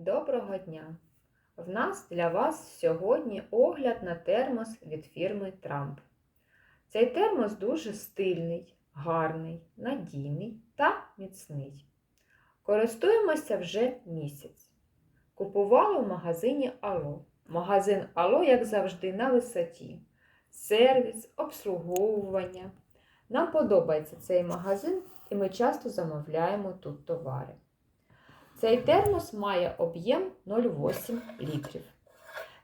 Доброго дня! В нас для вас сьогодні огляд на термос від фірми Трамп. Цей термос дуже стильний, гарний, надійний та міцний. Користуємося вже місяць. Купували в магазині Ало. Магазин Ало, як завжди, на висоті. Сервіс, обслуговування. Нам подобається цей магазин і ми часто замовляємо тут товари. Цей термос має об'єм 0,8 літрів.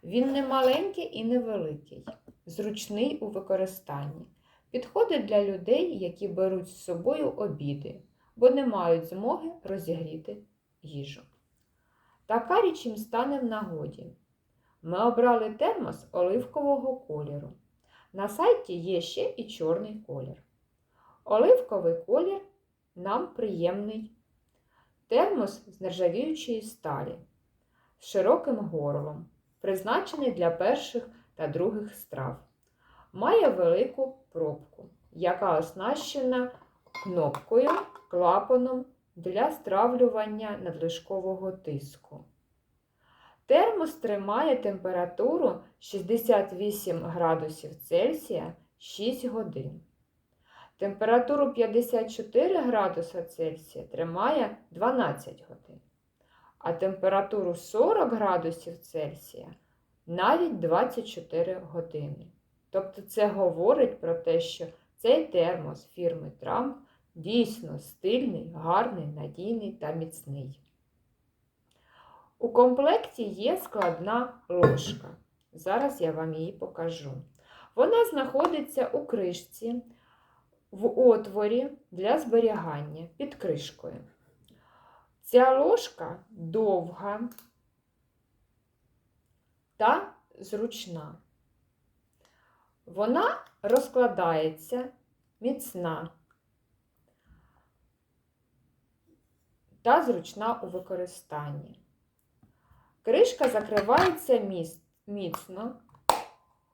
Він не маленький і не великий, зручний у використанні. Підходить для людей, які беруть з собою обіди, бо не мають змоги розігріти їжу. Така річ їм стане в нагоді. Ми обрали термос оливкового кольору. На сайті є ще і чорний колір. Оливковий колір нам приємний. Термос з нержавіючої сталі з широким горлом, призначений для перших та других страв. Має велику пробку, яка оснащена кнопкою, клапаном для стравлювання надлишкового тиску. Термос тримає температуру 68 градусів Цельсія 6 годин. Температуру 54 градуса Цельсія тримає 12 годин, а температуру 40 градусів Цельсія навіть 24 години. Тобто це говорить про те, що цей термос фірми Трамп дійсно стильний, гарний, надійний та міцний. У комплекті є складна ложка. Зараз я вам її покажу. Вона знаходиться у кришці в отворі для зберігання під кришкою. Ця ложка довга та зручна. Вона розкладається міцна та зручна у використанні. Кришка закривається міцно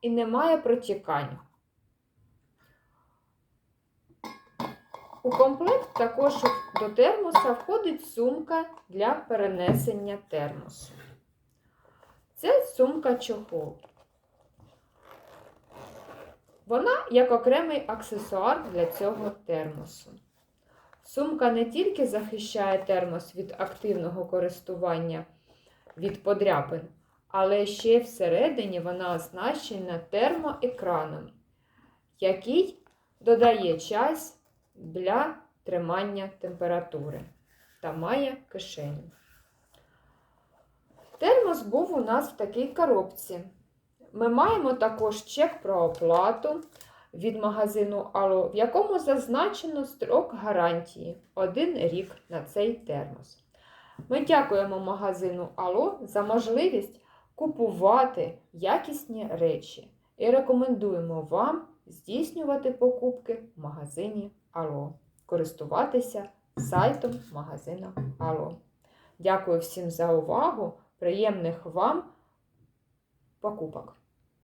і не має протікань. У комплект також до термоса входить сумка для перенесення термосу. Це сумка чохол. Вона як окремий аксесуар для цього термосу. Сумка не тільки захищає термос від активного користування від подряпин, але ще всередині вона оснащена термоекраном, який додає час для тримання температури та має кишеню. Термос був у нас в такій коробці. Ми маємо також чек про оплату від магазину Ало, в якому зазначено строк гарантії 1 рік на цей термос. Ми дякуємо магазину Ало за можливість купувати якісні речі і рекомендуємо вам здійснювати покупки в магазині Ало, користуватися сайтом магазину Ало. Дякую всім за увагу! Приємних вам покупок!